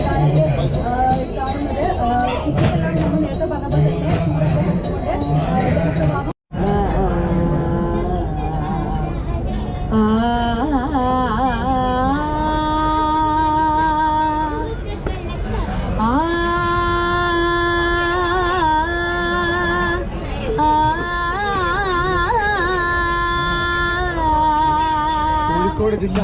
കാണുന്നത് ഇതെല്ലാം നമ്മൾ നേരത്തെ പറഞ്ഞ പോലെ തന്നെ ചൂടൊക്കെ വെച്ചുകൊണ്ട് കോഴിക്കോട് ജില്ല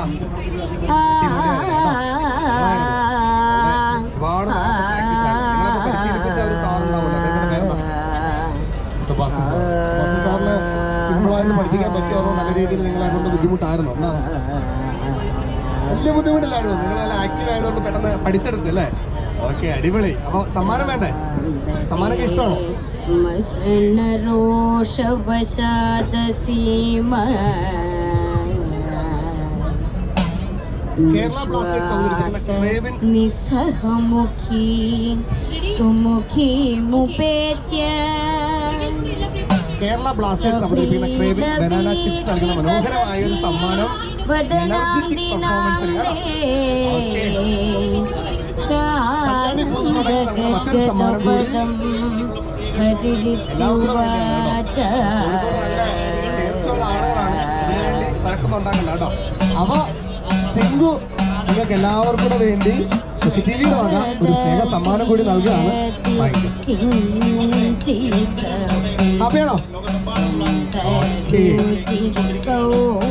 സാറിന് സിമ്പിളായിട്ട് പഠിപ്പിക്കാൻ പറ്റുമോ അതോ നല്ല രീതിയിൽ നിങ്ങളെ കൊണ്ട് ബുദ്ധിമുട്ടായിരുന്നു. എന്താണ്? വലിയ ബുദ്ധിമുട്ടില്ലായിരുന്നു. നിങ്ങൾ നല്ല ആക്റ്റീവ് ആയതുകൊണ്ട് പെട്ടെന്ന് പഠിച്ചെടുത്തു അല്ലേ? ഓക്കെ അടിപൊളി. അപ്പൊ സമ്മാനം വേണ്ടേ? സമ്മാനമൊക്കെ ഇഷ്ടമാണോ? കേരള ബ്ലാസ്റ്റേഴ്സ് അവതരിപ്പിക്കുന്ന ക്രേവിൻ. നിസ്സഹമുഖി സുമുഖി മുപേത്യ. കേരള ബ്ലാസ്റ്റേഴ്സ് അവതരിപ്പിക്കുന്ന ക്രേവിൻ ബനാന ചിപ്സ് നൽകുന്ന മനോഹരമായ ഒരു സമ്മാനം എനർജറ്റിക് പെർഫോമൻസിന് ആളുകളാണ് ഇതിനുവേണ്ടി കേട്ടോ. അപ്പൊ സിംഗു നിങ്ങൾക്ക് എല്ലാവർക്കും കൂടെ വേണ്ടി ടിവിയുടെ വക ഒരു സ്നേഹ സമ്മാനം കൂടി നൽകുകയാണ് അപ്പയാണോ കൗമുദി